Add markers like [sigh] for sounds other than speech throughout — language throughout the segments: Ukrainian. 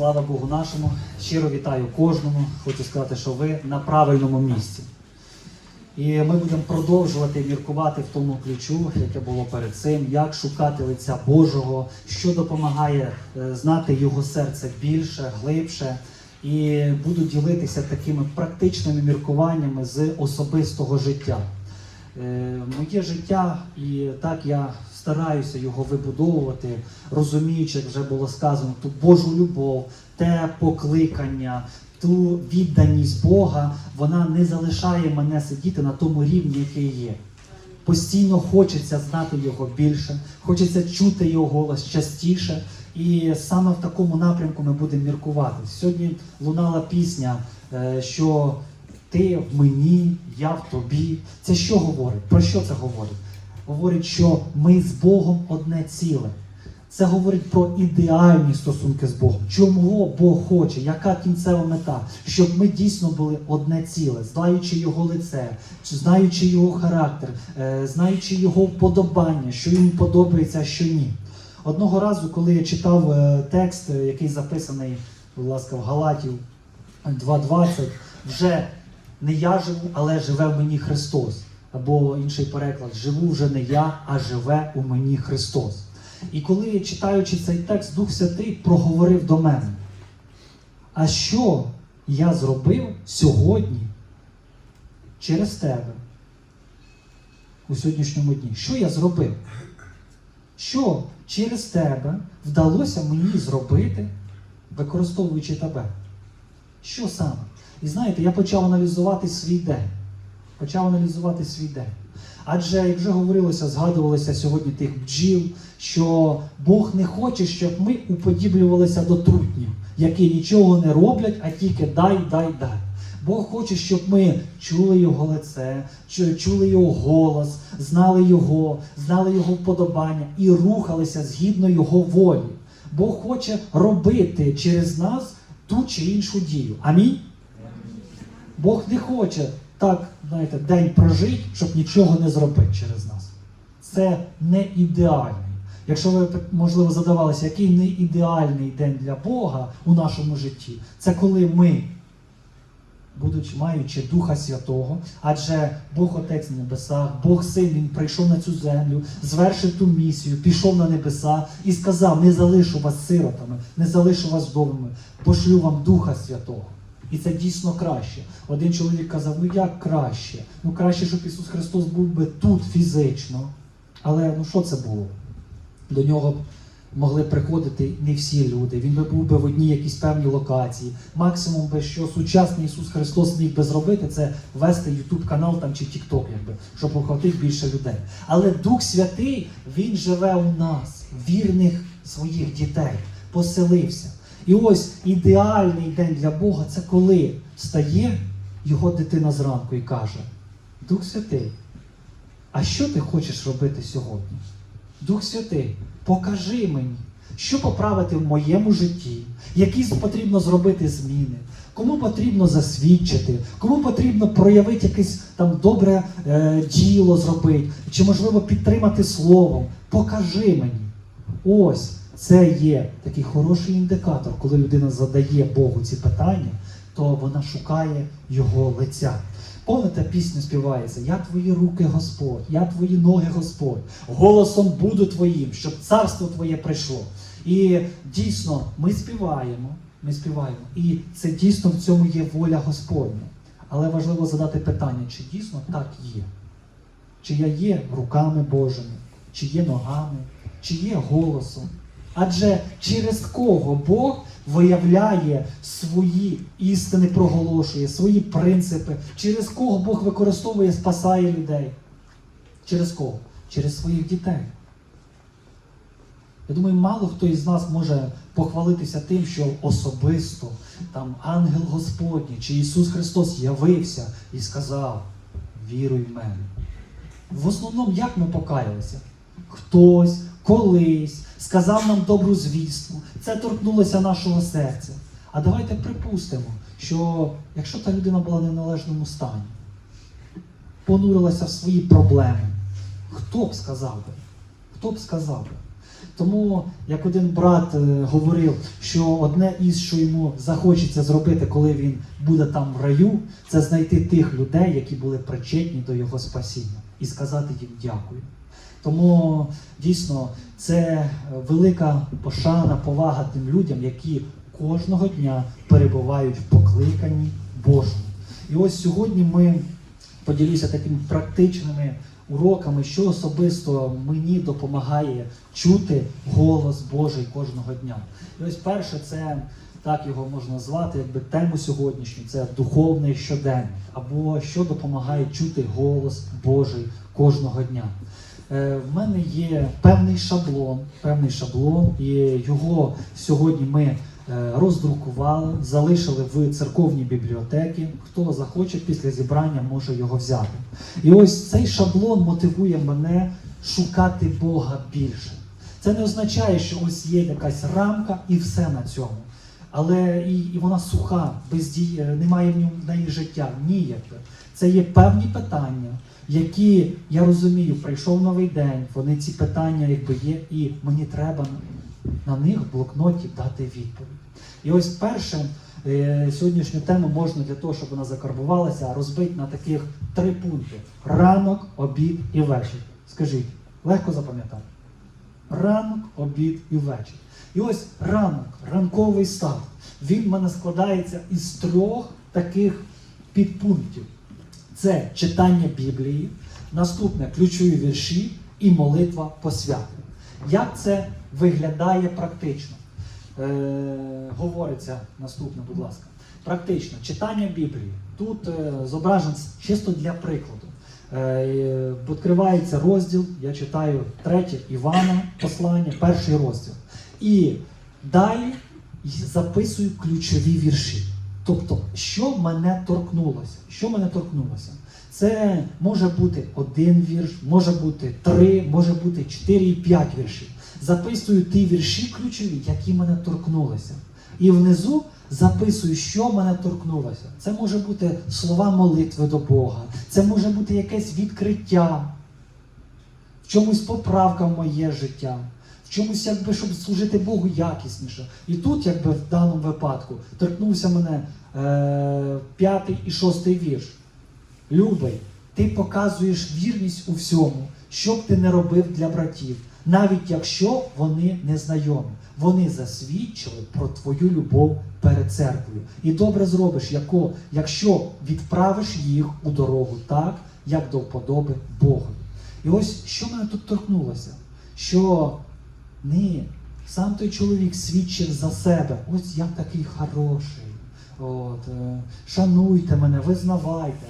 Слава Богу нашому. Щиро вітаю кожному. Хочу сказати, що ви на правильному місці. І ми будемо продовжувати міркувати в тому ключу, яке було перед цим, як шукати лиця Божого, що допомагає е, знати його серце більше, глибше. І буду ділитися такими практичними міркуваннями з особистого життя. Е, Моє життя, і так я стараюся його вибудовувати, розуміючи, як вже було сказано, ту Божу любов, те покликання, ту відданість Бога, вона не залишає мене сидіти на тому рівні, який є. Постійно хочеться знати його більше, хочеться чути його голос частіше. І саме в такому напрямку ми будемо міркувати. Сьогодні лунала пісня, е, що ти в мені, я в тобі. Це що говорить? Про що це говорить? Говорить, що ми з Богом одне ціле. Це говорить про ідеальні стосунки з Богом. Чому Бог хоче, яка кінцева мета? Щоб ми дійсно були одне ціле, знаючи його лице, чи знаючи його характер, е, знаючи його вподобання, що йому подобається, а що ні. Одного разу, коли я читав е, текст, е, який записаний, будь ласка, в Галатів 2.20, вже не я живу, але живе в мені Христос. Або інший переклад: живу вже не я, а живе у мені Христос. І коли читаючи цей текст, Дух Святий проговорив до мене. А що я зробив сьогодні через тебе у сьогоднішньому дні? Що я зробив? Що через тебе вдалося мені зробити, використовуючи тебе? Що саме? І знаєте, я почав аналізувати свій день. Почав аналізувати свій день. Адже, як вже говорилося, згадувалося сьогодні тих бджіл, що Бог не хоче, щоб ми уподіблювалися до трутнів, які нічого не роблять, а тільки дай, дай, дай. Бог хоче, щоб ми чули Його лице, чули Його голос, знали Його, знали Його вподобання і рухалися згідно Його волі. Бог хоче робити через нас ту чи іншу дію. Амінь. Бог не хоче так, знаєте, день прожити, щоб нічого не зробити через нас. Це не ідеальний. Якщо ви можливо задавалися, який не ідеальний день для Бога у нашому житті, це коли ми, будучи маючи Духа Святого, адже Бог Отець на небесах, Бог Син, Він прийшов на цю землю, звершив ту місію, пішов на небеса і сказав: не залишу вас сиротами, не залишу вас вдовими, пошлю вам Духа Святого. І це дійсно краще. Один чоловік казав: ну як краще? Ну краще, щоб Ісус Христос був би тут фізично. Але ну що це було? До нього б могли приходити не всі люди. Він би був би в одній якійсь певній локації. Максимум би, що сучасний Ісус Христос міг би зробити, це вести YouTube канал там чи TikTok, якби, щоб охватити більше людей. Але Дух Святий, Він живе у нас, вірних своїх дітей, поселився. І ось ідеальний день для Бога це коли стає його дитина зранку і каже: Дух Святий, а що ти хочеш робити сьогодні? Дух Святий, покажи мені, що поправити в моєму житті, які потрібно зробити зміни, кому потрібно засвідчити, кому потрібно проявити якесь там добре е, діло зробити, чи можливо підтримати словом. Покажи мені. Ось це є такий хороший індикатор, коли людина задає Богу ці питання, то вона шукає його лиця. Помните, пісню співається: Я твої руки, Господь, я твої ноги, Господь, голосом буду твоїм, щоб царство твоє прийшло. І дійсно ми співаємо, ми співаємо, і це дійсно в цьому є воля Господня. Але важливо задати питання, чи дійсно так є? Чи я є руками Божими, чи є ногами, чи є голосом? Адже через кого Бог виявляє свої істини, проголошує, свої принципи, через кого Бог використовує, спасає людей. Через кого? Через своїх дітей. Я думаю, мало хто із нас може похвалитися тим, що особисто там ангел Господній чи Ісус Христос явився і сказав: віруй в мене. В основному, як ми покаялися? Хтось колись сказав нам добру звістку, це торкнулося нашого серця. А давайте припустимо, що якщо та людина була в належному стані, понурилася в свої проблеми, хто б сказав би? Хто б сказав би? Тому, як один брат е, говорив, що одне із, що йому захочеться зробити, коли він буде там в раю, це знайти тих людей, які були причетні до його спасіння, і сказати їм дякую. Тому дійсно це велика пошана, повага тим людям, які кожного дня перебувають в покликанні Божому. І ось сьогодні ми поділюся такими практичними уроками, що особисто мені допомагає чути голос Божий кожного дня. І ось перше, це так його можна назвати, якби тему сьогоднішню, це духовний щоденник, або що допомагає чути голос Божий кожного дня. Е, В мене є певний шаблон, певний шаблон, і його сьогодні ми е, роздрукували, залишили в церковній бібліотеці. Хто захоче після зібрання може його взяти. І ось цей шаблон мотивує мене шукати Бога більше. Це не означає, що ось є якась рамка і все на цьому. Але і, і вона суха, без дій, е, немає в ньому життя, ніяке. Це є певні питання, які я розумію, прийшов новий день, вони ці питання якби є, і мені треба на, них в блокноті дати відповідь. І ось перше, е, сьогоднішню тему можна для того, щоб вона закарбувалася, розбити на таких три пункти: ранок, обід і вечір. Skажіть, легко запам'ятати? Ранок, обід і вечір. І ось ранок, ранковий старт. Він в мене складається із трьох таких підпунктів: це читання Біблії, наступне ключові вірші і молитва посвяти. Як це виглядає практично? Е, говориться наступне, будь ласка. Практично читання Біблії. Тут е, зображен чисто для прикладу. Е, розділ, я читаю третє Івана послання, перший розділ. І далі записую ключові вірші. Тобто, що мене торкнулося? Що мене торкнулося? Це може бути один вірш, може бути три, може бути чотири і п'ять віршів. Записую ті вірші ключові, які мене торкнулися. І внизу записую, що мене торкнулося. Це може бути слова молитви до Бога, це може бути якесь відкриття, в чомусь поправка в моє життя, чомусь, якби, щоб служити Богу якісніше. І тут, якби в даному випадку, торкнувся мене е, п'ятий і шостий вірш. Любий, ти показуєш вірність у всьому, що б ти не робив для братів, навіть якщо вони незнайомі. Вони засвідчили про твою любов перед церквою. І добре зробиш, якщо відправиш їх у дорогу так, як до вподоби Богу. І ось що мене тут торкнулося, що не сам той чоловік свідчив за себе. Ось я такий хороший. От, е, шануйте мене, визнавайте.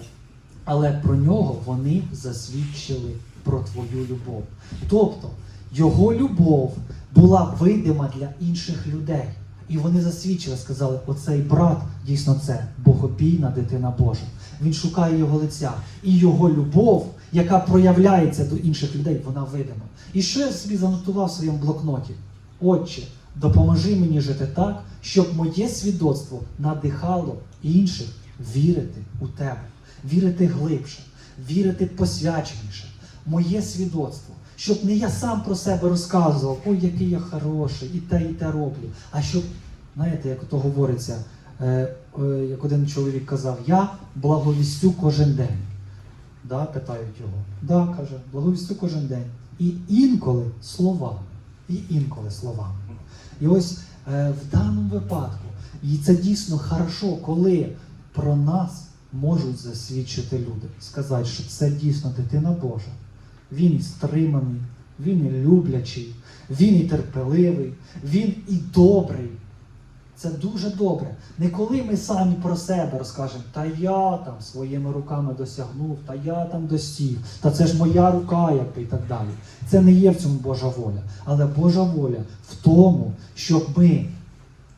Але про нього вони засвідчили про твою любов. Тобто його любов була видима для інших людей. І вони засвідчили, сказали, оцей брат дійсно це богобійна дитина Божа. Він шукає його лиця. І його любов, яка проявляється до інших людей, вона видима. І що я собі занотував в своєму блокноті? Отче, допоможи мені жити так, щоб моє свідоцтво надихало інших вірити у тебе, вірити глибше, вірити посвяченіше. Моє свідоцтво, щоб не я сам про себе розказував, ой, який я хороший, і те, і те роблю. А щоб, знаєте, як то говориться, е, е, як один чоловік казав, я благовістю кожен день. Да, питають його. Да, каже, благовістю кожен день. І інколи словами. І інколи словами. І ось е, в даному випадку, і це дійсно хорошо, коли про нас можуть засвідчити люди, сказати, що це дійсно дитина Божа. Він і стриманий, він і люблячий, він і терпеливий, він і добрий. Це дуже добре. Не коли ми самі про себе розкажемо, та я там своїми руками досягнув, та я там досіг, та це ж моя рука, якби і так далі. Це не є в цьому Божа воля. Але Божа воля в тому, щоб ми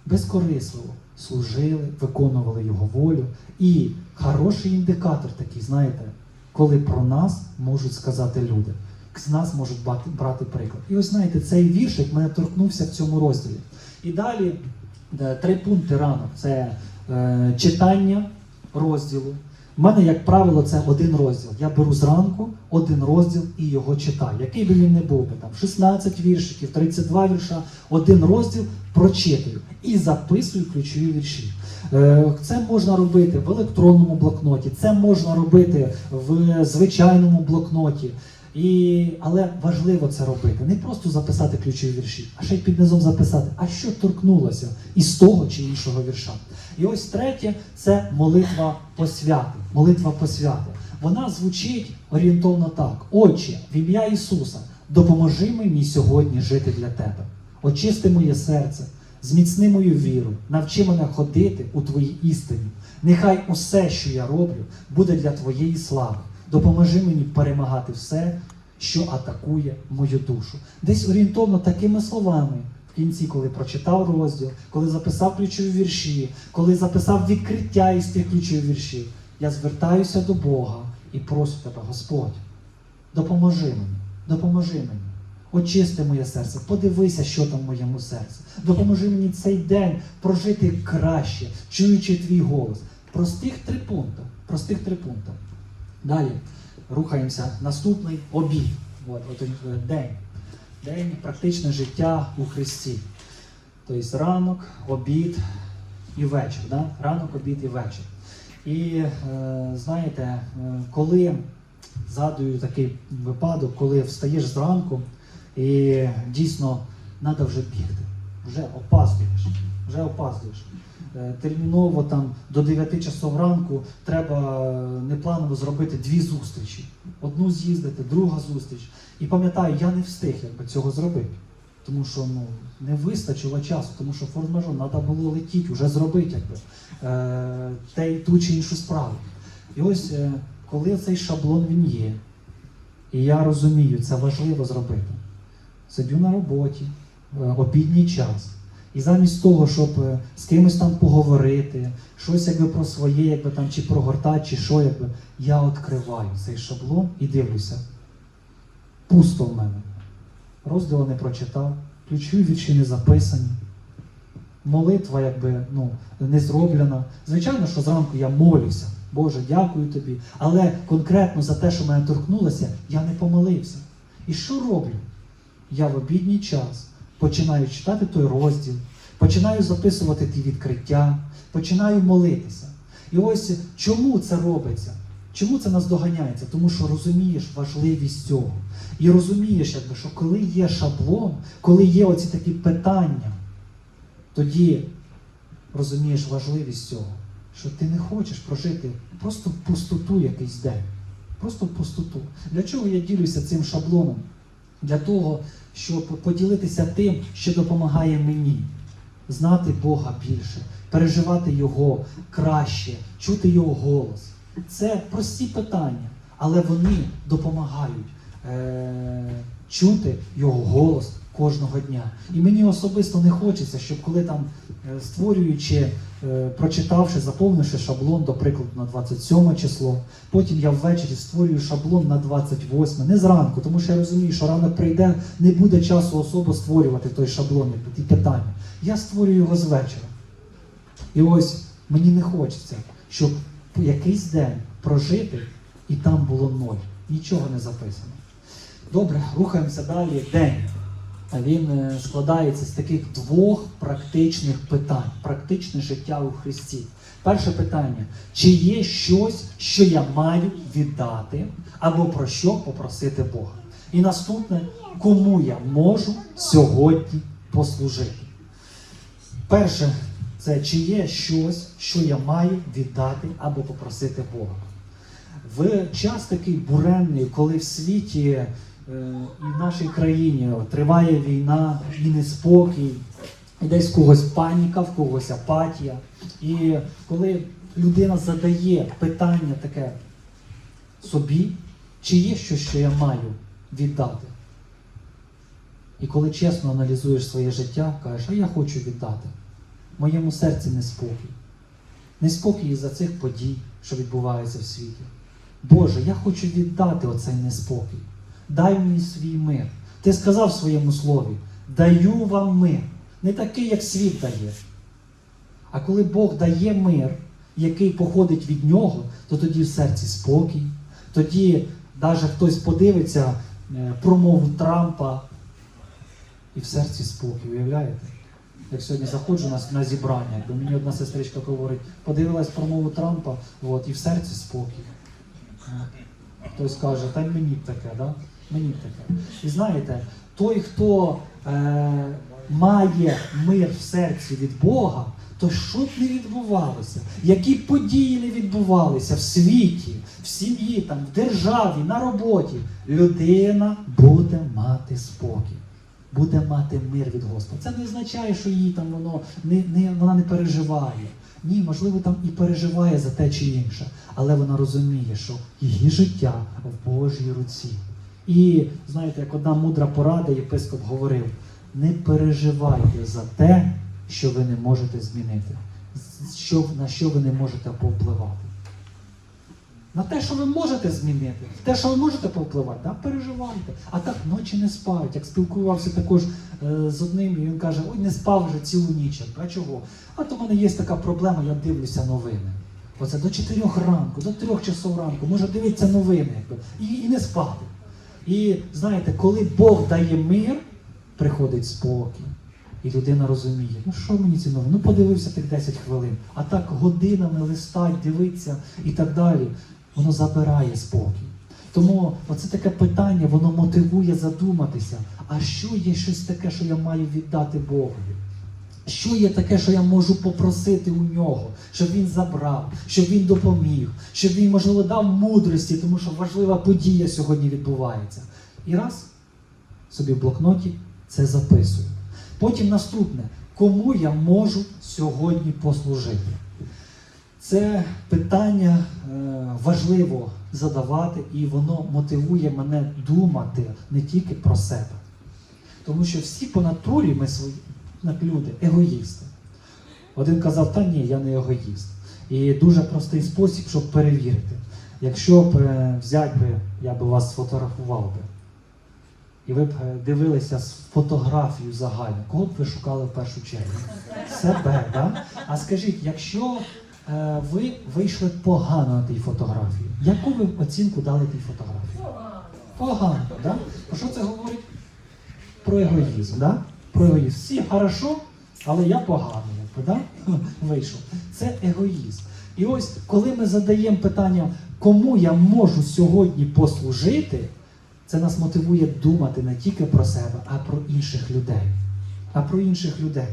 безкорисливо служили, виконували Його волю. І хороший індикатор такий, знаєте, коли про нас можуть сказати люди. З нас можуть брати приклад. І ось знаєте, цей віршик мене торкнувся в цьому розділі. І далі три пункти ранок: це е, читання розділу, У мене, як правило, це один розділ. Я беру зранку один розділ і його читаю. Який би він не був би там 16 віршиків, 32 вірша, один розділ прочитую і записую ключові вірші. Е, Це можна робити в електронному блокноті, це можна робити в звичайному блокноті. І, але важливо це робити. Не просто записати ключові вірші, а ще й під низом записати, а що торкнулося із того чи іншого вірша. І ось третє це молитва посвяти. Молитва посвяти. Вона звучить орієнтовно так: Отче, в ім'я Ісуса, допоможи мені сьогодні жити для Тебе. Очисти моє серце, зміцни мою віру, навчи мене ходити у Твоїй істині. Нехай усе, що я роблю, буде для Твоєї слави. Допоможи мені перемагати все, що атакує мою душу. Десь орієнтовно такими словами. В кінці, коли прочитав розділ, коли записав ключові вірші, коли записав відкриття із тих ключових віршів, я звертаюся до Бога і прошу тебе, Господь, допоможи мені, допоможи мені. Очисти моє серце, подивися, що там в моєму серці. Допоможи мені цей день прожити краще, чуючи твій голос. Простих три пункти. Простих три пункти. Далі рухаємося. Наступний обід. От, от, е, день. День практичне життя у Христі. Тобто ранок, обід і вечір. Да? Ранок, обід і вечір. І е, знаєте, е, коли згадую такий випадок, коли встаєш зранку і дійсно треба вже бігти, вже опаздуєш, вже опаздуєш. Е, Терміново там до 9 часов ранку треба е, непланово зробити дві зустрічі. Одну з'їздити, друга зустріч. І пам'ятаю, я не встиг якби, цього зробити. Тому що ну, не вистачило часу, тому що форс-мажор треба було летіти, вже зробити якби, е, те, ту чи іншу справу. І ось коли цей шаблон він є, і я розумію, це важливо зробити. Сидю на роботі, е, обідній час. І замість того, щоб е, з кимось там поговорити, щось якби про своє, якби там чи прогортати, чи що, якби, я відкриваю цей шаблон і дивлюся. Пусто в мене. Розділу не прочитав, ключові вірші не записані. Молитва якби ну, не зроблена. Звичайно, що зранку я молюся. Боже, дякую тобі. Але конкретно за те, що мене торкнулося, я не помолився. І що роблю? Я в обідній час починаю читати той розділ, починаю записувати ті відкриття, починаю молитися. І ось чому це робиться? Чому це нас доганяється? Тому що розумієш важливість цього. І розумієш, якби, що коли є шаблон, коли є оці такі питання, тоді розумієш важливість цього, що ти не хочеш прожити просто пустоту якийсь день. Просто пустоту. Для чого я ділюся цим шаблоном? Для того, щоб поділитися тим, що допомагає мені, знати Бога більше, переживати Його краще, чути Його голос. Це прості питання, але вони допомагають е- чути Його голос кожного дня. І мені особисто не хочеться, щоб коли там е, створюючи, е, прочитавши, заповнивши шаблон, до прикладу, на 27 число, потім я ввечері створюю шаблон на 28, не зранку, тому що я розумію, що ранок прийде, не буде часу особо створювати той шаблон, ті питання. Я створюю його з вечора. І ось мені не хочеться, щоб якийсь день прожити і там було ноль. Нічого не записано. Добре, рухаємося далі. День. Він е, складається з таких двох практичних питань. Практичне життя у Христі. Перше питання: чи є щось, що я маю віддати, або про що попросити Бога? І наступне, кому я можу сьогодні послужити? Перше, це чи є щось, що я маю віддати або попросити Бога. В час такий буремний, коли в світі і в нашій країні триває війна і неспокій, і десь в когось паніка, в когось апатія. І коли людина задає питання таке собі, чи є щось, що я маю віддати? І коли чесно аналізуєш своє життя, кажеш, а я хочу віддати. Моєму серці неспокій. Неспокій із-за цих подій, що відбуваються в світі. Боже, я хочу віддати оцей неспокій. Дай мені свій мир. Ти сказав в своєму слові: даю вам мир. Не такий, як світ дає. А коли Бог дає мир, який походить від нього, то тоді в серці спокій. Тоді навіть хтось подивиться е, промову Трампа і в серці спокій, уявляєте? Як сьогодні заходжу на, на зібрання, якби мені одна сестричка говорить, подивилась промову Трампа, от, і в серці спокій. Хтось каже, та й мені б таке, да? Мені таке. І знаєте, той, хто е, має мир в серці від Бога, то що б не відбувалося, які події не відбувалися в світі, в сім'ї, там, в державі, на роботі, людина буде мати спокій. Буде мати мир від Господа. Це не означає, що її там воно не, не, вона не переживає. Ні, можливо, там і переживає за те чи інше, але вона розуміє, що її життя в Божій руці. І знаєте, як одна мудра порада, єпископ говорив: не переживайте за те, що ви не можете змінити, що, на що ви не можете повпливати. На те, що ви можете змінити, те, що ви можете повпливати, да, переживайте. А так ночі не спають. Як спілкувався також е, з одним, і він каже, ой, не спав вже цілу ніч. А чого? А то в мене є така проблема, я дивлюся новини. Оце до 4 ранку, до 3 часов ранку, може дивитися новини і, і не спати. І знаєте, коли Бог дає мир, приходить спокій. І людина розуміє, ну що мені ці новини? Ну подивився тих 10 хвилин, а так годинами листать, дивиться і так далі. Воно забирає спокій. Тому оце таке питання, воно мотивує задуматися, а що є щось таке, що я маю віддати Богові? Що є таке, що я можу попросити у нього, щоб він забрав, щоб він допоміг, щоб він, можливо, дав мудрості, тому що важлива подія сьогодні відбувається. І раз собі в блокноті це записую. Потім наступне, кому я можу сьогодні послужити? Це питання е, важливо задавати, і воно мотивує мене думати не тільки про себе. Тому що всі по натурі ми свої люди, егоїсти. Один казав, та ні, я не егоїст. І дуже простий спосіб, щоб перевірити. Якщо б е, взяти би, я би вас сфотографував би, і ви б е, дивилися з фотографію загально, кого б ви шукали в першу чергу? Себе, да? А скажіть, якщо е, ви вийшли погано на тій фотографії, яку ви оцінку дали тій фотографії? Погано, да? Про що це говорить? Про егоїзм, да? Про егоїзм. Всі хорошо, але я поганий, да? [laughs] вийшов. Це егоїзм. І ось, коли ми задаємо питання, кому я можу сьогодні послужити, це нас мотивує думати не тільки про себе, а про інших людей. А про інших людей.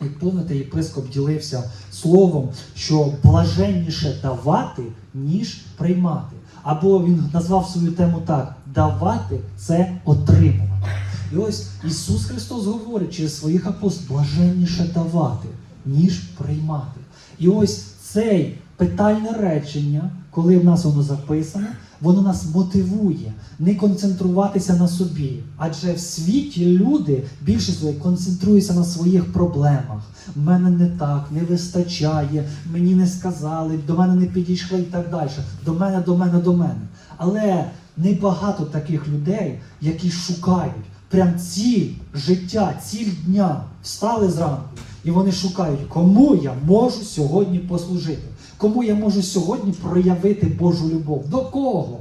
Як помните, єпископ ділився словом, що блаженніше давати, ніж приймати. Або він назвав свою тему так: давати це отримувати. І ось Ісус Христос говорить через своїх апостолів, блаженніше давати, ніж приймати. І ось цей питальне речення, коли в нас воно записане, воно нас мотивує не концентруватися на собі. Адже в світі люди більше своє концентруються на своїх проблемах. В мене не так, не вистачає, мені не сказали, до мене не підійшли і так далі. До мене, до мене, до мене. Але небагато таких людей, які шукають прям ціль життя, ціль дня. Встали зранку, і вони шукають, кому я можу сьогодні послужити, кому я можу сьогодні проявити Божу любов. До кого?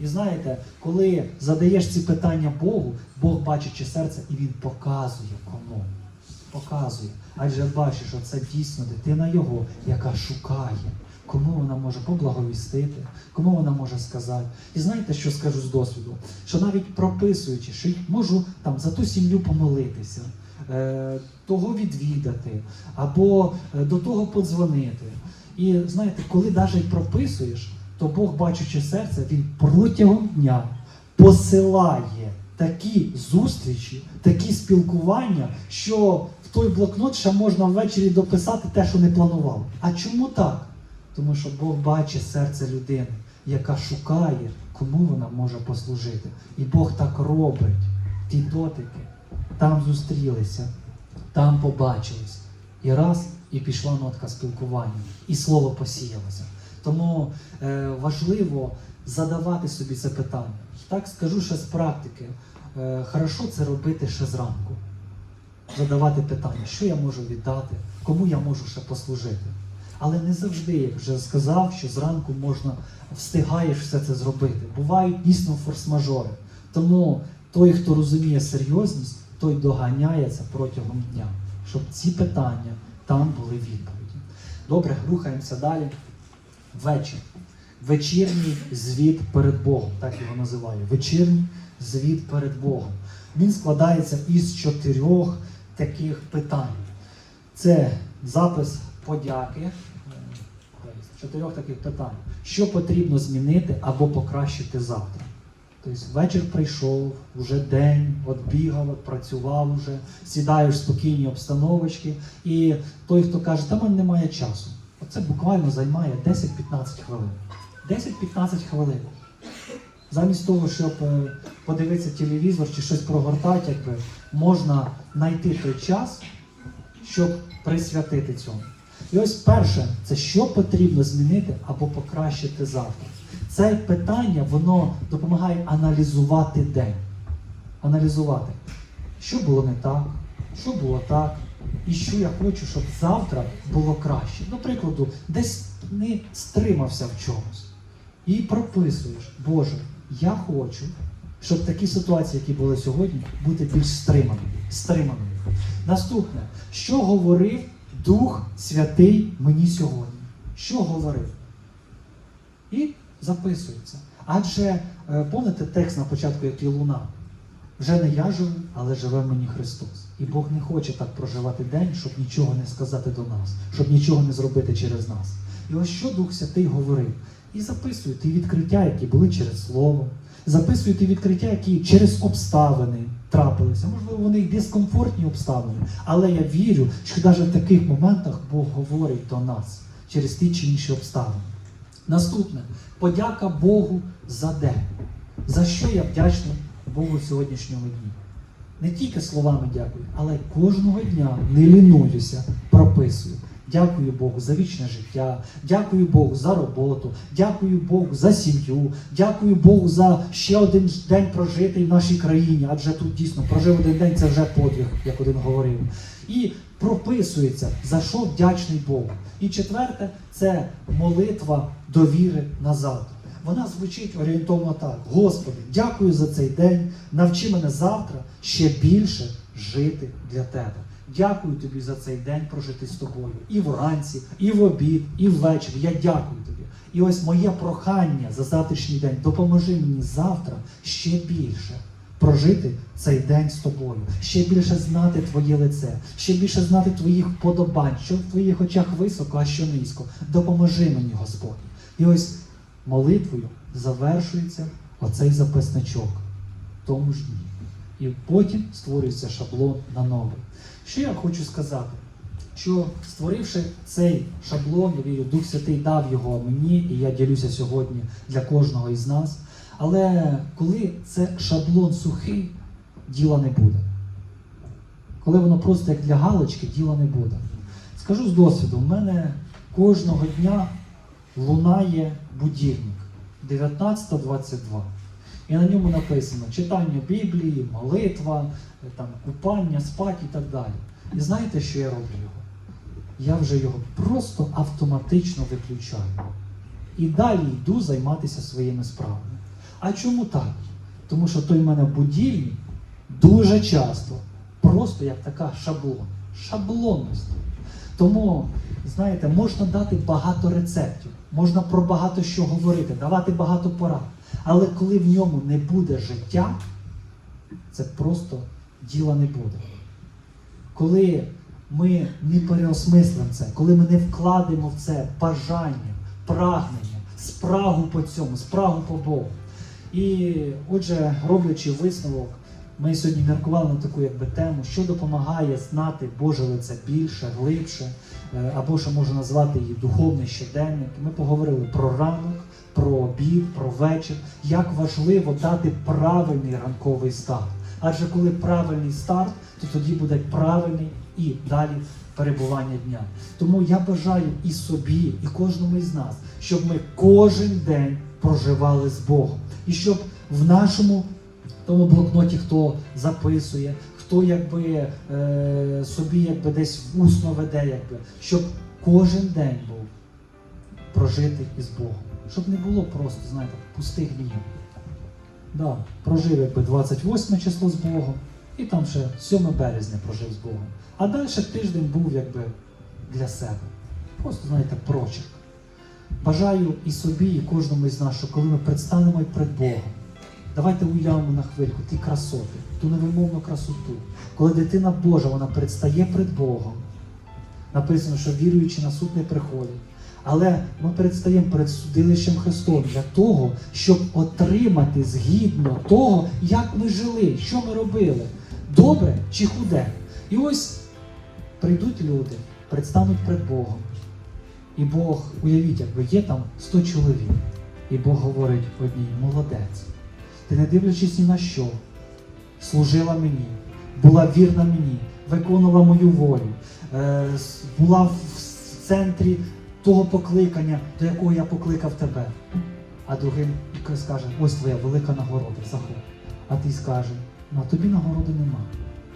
І знаєте, коли задаєш ці питання Богу, Бог бачить серце і Він показує кому. Показує. Адже бачиш, що це дійсно дитина Його, яка шукає, кому вона може поблаговістити, кому вона може сказати. І знаєте, що скажу з досвіду? Що навіть прописуючи, що можу там за ту сім'ю помолитися, е, того відвідати, або е, до того подзвонити. І знаєте, коли навіть прописуєш, то Бог, бачучи серце, Він протягом дня посилає такі зустрічі, такі спілкування, що в той блокнот ще можна ввечері дописати те, що не планував. А чому так? Тому що Бог бачить серце людини, яка шукає, кому вона може послужити. І Бог так робить. Ті дотики там зустрілися, там побачились. І раз, і пішла нотка спілкування, і слово посіялося. Тому е, важливо задавати собі це питання. Так скажу ще з практики. Е, хорошо це робити ще зранку. Задавати питання, що я можу віддати, кому я можу ще послужити. Але не завжди, як вже сказав, що зранку можна встигаєш все це зробити. Бувають дійсно форс-мажори. Тому той, хто розуміє серйозність, той доганяється протягом дня, щоб ці питання там були відповіді. Добре, рухаємося далі. Вечір. Вечірній звіт перед Богом, так його називаю. Вечірній звіт перед Богом. Він складається із чотирьох таких питань. Це запис подяки, е, чотирьох таких питань. Що потрібно змінити або покращити завтра? Тобто вечір прийшов, вже день, от бігав, працював уже, сідаєш в спокійній обстановочці, і той, хто каже, та мене немає часу. Оце буквально займає 10-15 хвилин. 10-15 хвилин. Замість того, щоб е, подивитися телевізор чи щось прогортати, якби, можна знайти той час, щоб присвятити цьому. І ось перше, це що потрібно змінити або покращити завтра. Це питання воно допомагає аналізувати день. Аналізувати, що було не так, що було так, і що я хочу, щоб завтра було краще. До прикладу, десь не стримався в чомусь. І прописуєш, Боже, я хочу, щоб такі ситуації, які були сьогодні, бути більш стриманими. стриманими. Наступне, що говорив Дух Святий мені сьогодні? Що говорив? І записується. Адже е, помните текст на початку, який лунав? Вже не я живу, але живе мені Христос. І Бог не хоче так проживати день, щоб нічого не сказати до нас, щоб нічого не зробити через нас. І ось що Дух Святий говорив. І записує ті відкриття, які були через слово, записує ті відкриття, які через обставини трапилися. Можливо, вони й дискомфортні обставини, але я вірю, що навіть в таких моментах Бог говорить до нас через ті чи інші обставини. Наступне подяка Богу за день. За що я вдячний Богу сьогоднішнього дня. Не тільки словами дякую, але кожного дня не лінуюся, прописую. Дякую Богу за вічне життя, дякую Богу за роботу, дякую Богу за сім'ю, дякую Богу за ще один день прожитий в нашій країні, адже тут дійсно прожив один день це вже подвиг, як один говорив. І прописується, за що вдячний Богу. І четверте це молитва довіри на завтра. Вона звучить орієнтовно так: Господи, дякую за цей день. Навчи мене завтра ще більше жити для Тебе. Дякую тобі за цей день прожити з тобою. І вранці, і в обід, і ввечері. Я дякую тобі. І ось моє прохання за завтрашній день допоможи мені завтра ще більше прожити цей день з тобою, ще більше знати твоє лице, ще більше знати твоїх вподобань, що в твоїх очах високо, а що низько. Допоможи мені, Господь. І ось молитвою завершується оцей записничок тому ж дні. І потім створюється шаблон на новий. Що я хочу сказати? Що створивши цей шаблон, я вірю, Дух Святий дав його мені, і я ділюся сьогодні для кожного із нас. Але коли це шаблон сухий, діла не буде. Коли воно просто як для галочки, діла не буде. Скажу з досвіду, в мене кожного дня лунає будильник 19.22. І на ньому написано читання Біблії, молитва, там, купання, спать і так далі. І знаєте, що я роблю його? Я вже його просто автоматично виключаю. І далі йду займатися своїми справами. А чому так? Тому що той в мене будильник дуже часто, просто як така шаблон. Шаблонність. Тому, знаєте, можна дати багато рецептів, можна про багато що говорити, давати багато порад. Але коли в ньому не буде життя, це просто діла не буде. Коли ми не переосмислимо це, коли ми не вкладемо в це бажання, прагнення, спрагу по цьому, спрагу по Богу. І отже, роблячи висновок, ми сьогодні міркували на таку якби тему, що допомагає знати Боже лице більше, глибше, або що можна назвати її духовний щоденник. Ми поговорили про ранок, про обід, про вечір, як важливо дати правильний ранковий старт. Адже коли правильний старт, то тоді буде правильний і далі перебування дня. Тому я бажаю і собі, і кожному із нас, щоб ми кожен день проживали з Богом. І щоб в нашому тому блокноті, хто записує, хто якби е, собі якби десь усно веде, якби, щоб кожен день був прожитий із Богом. Щоб не було просто, знаєте, пустих днів. Да, прожив якби 28 число з Богом, і там ще 7 березня прожив з Богом. А далі тиждень був якби для себе. Просто, знаєте, прочерк. Бажаю і собі, і кожному із нас, що коли ми предстанемо перед Богом, давайте уявимо на хвильку ті красоти, ту невимовну красоту. Коли дитина Божа, вона предстає перед Богом. Написано, що віруючи на суд не приходять. Але ми предстаємо перед судилищем Христом для того, щоб отримати згідно того, як ми жили, що ми робили, добре чи худе. І ось прийдуть люди, предстануть перед Богом. І Бог, уявіть, якби є там 100 чоловік. І Бог говорить одній, молодець. Ти не дивлячись ні на що, служила мені, була вірна мені, виконувала мою волю, е, була в центрі того покликання, до якого я покликав тебе. А другим скаже, ось твоя велика нагорода, заходь. А ти скаже, ну а тобі нагороди нема.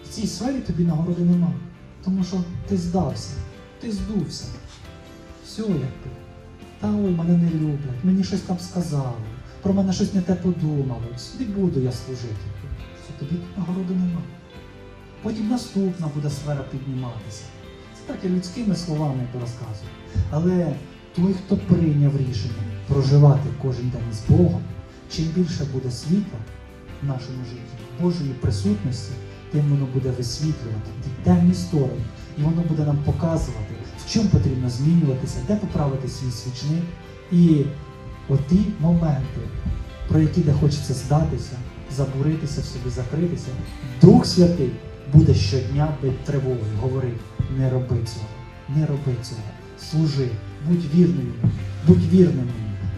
В цій сфері тобі нагороди нема. Тому що ти здався, ти здувся. Все якби. Та ой, мене не люблять, мені щось там сказали, про мене щось не те подумали. Не буду я служити. Все, тобі нагороди нема. Потім наступна буде сфера підніматися. Це так я людськими словами розказую. Але той, хто прийняв рішення проживати кожен день з Богом, чим більше буде світла в нашому житті, Божої присутності, тим воно буде висвітлювати темні сторони, і воно буде нам показувати, в чому потрібно змінюватися, де поправити свій свічник. І оті моменти, про які де хочеться здатися, забуритися в собі, закритися, Дух Святий буде щодня бити тривогою, говорить, не роби цього, не роби цього, служи, будь вірною будь вірним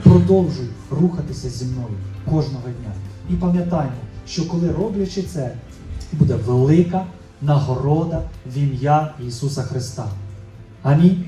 продовжуй рухатися зі мною кожного дня. І пам'ятаймо, що коли роблячи це, буде велика нагорода в ім'я Ісуса Христа. Амінь.